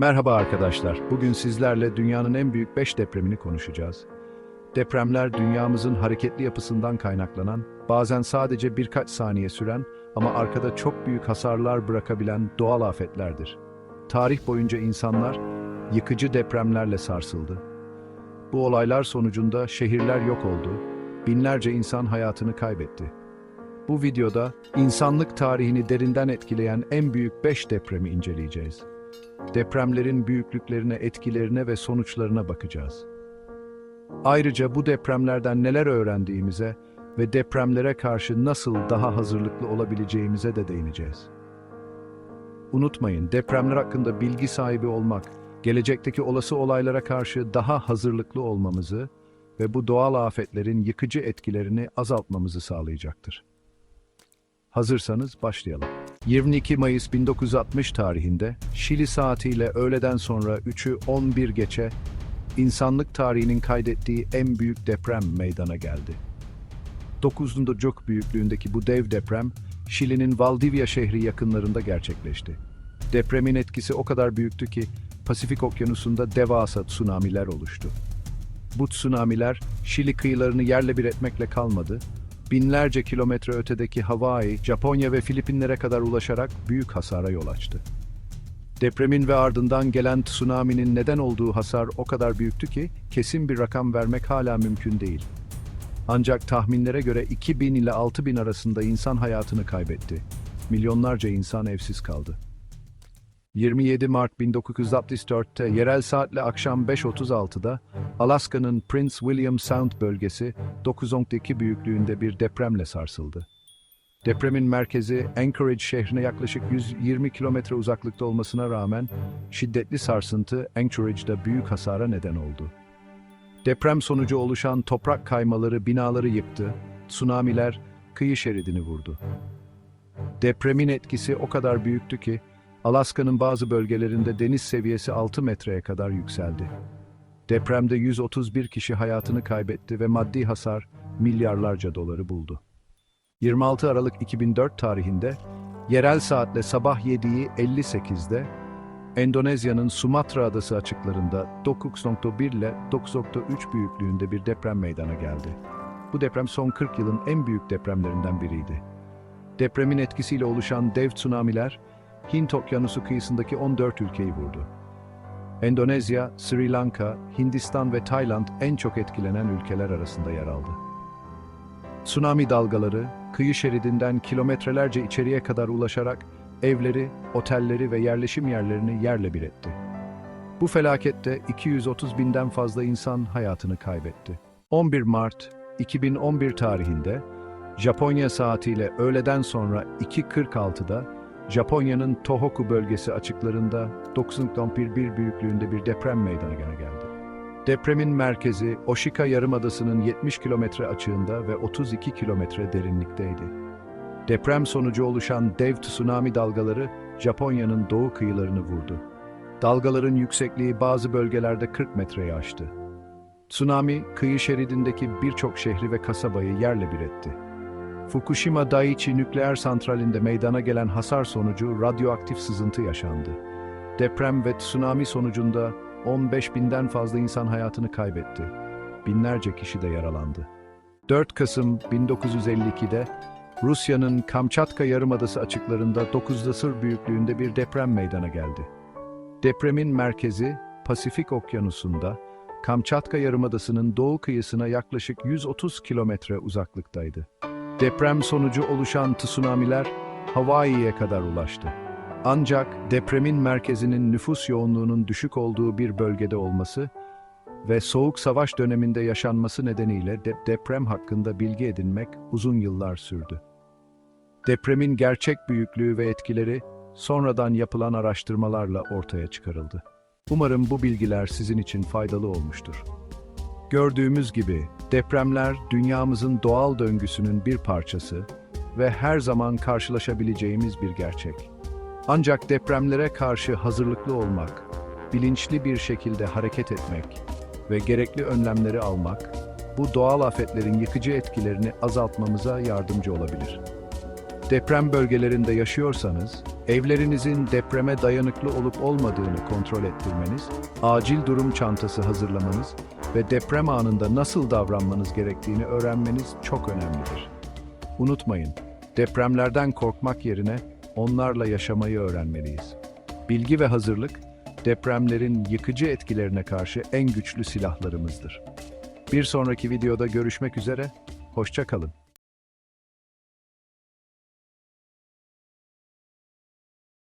Merhaba arkadaşlar. Bugün sizlerle dünyanın en büyük 5 depremini konuşacağız. Depremler dünyamızın hareketli yapısından kaynaklanan, bazen sadece birkaç saniye süren ama arkada çok büyük hasarlar bırakabilen doğal afetlerdir. Tarih boyunca insanlar yıkıcı depremlerle sarsıldı. Bu olaylar sonucunda şehirler yok oldu, binlerce insan hayatını kaybetti. Bu videoda insanlık tarihini derinden etkileyen en büyük 5 depremi inceleyeceğiz. Depremlerin büyüklüklerine, etkilerine ve sonuçlarına bakacağız. Ayrıca bu depremlerden neler öğrendiğimize ve depremlere karşı nasıl daha hazırlıklı olabileceğimize de değineceğiz. Unutmayın, depremler hakkında bilgi sahibi olmak, gelecekteki olası olaylara karşı daha hazırlıklı olmamızı ve bu doğal afetlerin yıkıcı etkilerini azaltmamızı sağlayacaktır. Hazırsanız başlayalım. 22 Mayıs 1960 tarihinde Şili saatiyle öğleden sonra 3'ü 11 geçe insanlık tarihinin kaydettiği en büyük deprem meydana geldi. 9.cuk büyüklüğündeki bu dev deprem Şili'nin Valdivia şehri yakınlarında gerçekleşti. Depremin etkisi o kadar büyüktü ki Pasifik Okyanusu'nda devasa tsunamiler oluştu. Bu tsunamiler Şili kıyılarını yerle bir etmekle kalmadı, binlerce kilometre ötedeki Hawaii, Japonya ve Filipinlere kadar ulaşarak büyük hasara yol açtı. Depremin ve ardından gelen tsunami'nin neden olduğu hasar o kadar büyüktü ki kesin bir rakam vermek hala mümkün değil. Ancak tahminlere göre 2000 ile 6000 arasında insan hayatını kaybetti. Milyonlarca insan evsiz kaldı. 27 Mart 1964'te yerel saatle akşam 5.36'da Alaska'nın Prince William Sound bölgesi 9.2 büyüklüğünde bir depremle sarsıldı. Depremin merkezi Anchorage şehrine yaklaşık 120 kilometre uzaklıkta olmasına rağmen şiddetli sarsıntı Anchorage'da büyük hasara neden oldu. Deprem sonucu oluşan toprak kaymaları binaları yıktı, tsunamiler kıyı şeridini vurdu. Depremin etkisi o kadar büyüktü ki Alaska'nın bazı bölgelerinde deniz seviyesi 6 metreye kadar yükseldi. Depremde 131 kişi hayatını kaybetti ve maddi hasar milyarlarca doları buldu. 26 Aralık 2004 tarihinde yerel saatle sabah 7'yi 58'de Endonezya'nın Sumatra adası açıklarında 9.1 ile 9.3 büyüklüğünde bir deprem meydana geldi. Bu deprem son 40 yılın en büyük depremlerinden biriydi. Depremin etkisiyle oluşan dev tsunamiler Hint Okyanusu kıyısındaki 14 ülkeyi vurdu. Endonezya, Sri Lanka, Hindistan ve Tayland en çok etkilenen ülkeler arasında yer aldı. Tsunami dalgaları, kıyı şeridinden kilometrelerce içeriye kadar ulaşarak evleri, otelleri ve yerleşim yerlerini yerle bir etti. Bu felakette 230 binden fazla insan hayatını kaybetti. 11 Mart 2011 tarihinde Japonya saatiyle öğleden sonra 2.46'da Japonya'nın Tohoku bölgesi açıklarında 9.11 büyüklüğünde bir deprem meydana geldi. Depremin merkezi Oshika Yarımadası'nın 70 kilometre açığında ve 32 kilometre derinlikteydi. Deprem sonucu oluşan dev tsunami dalgaları Japonya'nın doğu kıyılarını vurdu. Dalgaların yüksekliği bazı bölgelerde 40 metreyi aştı. Tsunami, kıyı şeridindeki birçok şehri ve kasabayı yerle bir etti. Fukushima Daiichi nükleer santralinde meydana gelen hasar sonucu radyoaktif sızıntı yaşandı. Deprem ve tsunami sonucunda 15 binden fazla insan hayatını kaybetti. Binlerce kişi de yaralandı. 4 Kasım 1952'de Rusya'nın Kamçatka Yarımadası açıklarında 9 sır büyüklüğünde bir deprem meydana geldi. Depremin merkezi Pasifik Okyanusu'nda Kamçatka Yarımadası'nın doğu kıyısına yaklaşık 130 kilometre uzaklıktaydı. Deprem sonucu oluşan tsunamiler Hawaii'ye kadar ulaştı. Ancak depremin merkezinin nüfus yoğunluğunun düşük olduğu bir bölgede olması ve soğuk savaş döneminde yaşanması nedeniyle de deprem hakkında bilgi edinmek uzun yıllar sürdü. Depremin gerçek büyüklüğü ve etkileri sonradan yapılan araştırmalarla ortaya çıkarıldı. Umarım bu bilgiler sizin için faydalı olmuştur. Gördüğümüz gibi depremler dünyamızın doğal döngüsünün bir parçası ve her zaman karşılaşabileceğimiz bir gerçek. Ancak depremlere karşı hazırlıklı olmak, bilinçli bir şekilde hareket etmek ve gerekli önlemleri almak, bu doğal afetlerin yıkıcı etkilerini azaltmamıza yardımcı olabilir. Deprem bölgelerinde yaşıyorsanız, Evlerinizin depreme dayanıklı olup olmadığını kontrol ettirmeniz, acil durum çantası hazırlamanız ve deprem anında nasıl davranmanız gerektiğini öğrenmeniz çok önemlidir. Unutmayın, depremlerden korkmak yerine onlarla yaşamayı öğrenmeliyiz. Bilgi ve hazırlık, depremlerin yıkıcı etkilerine karşı en güçlü silahlarımızdır. Bir sonraki videoda görüşmek üzere, hoşça kalın.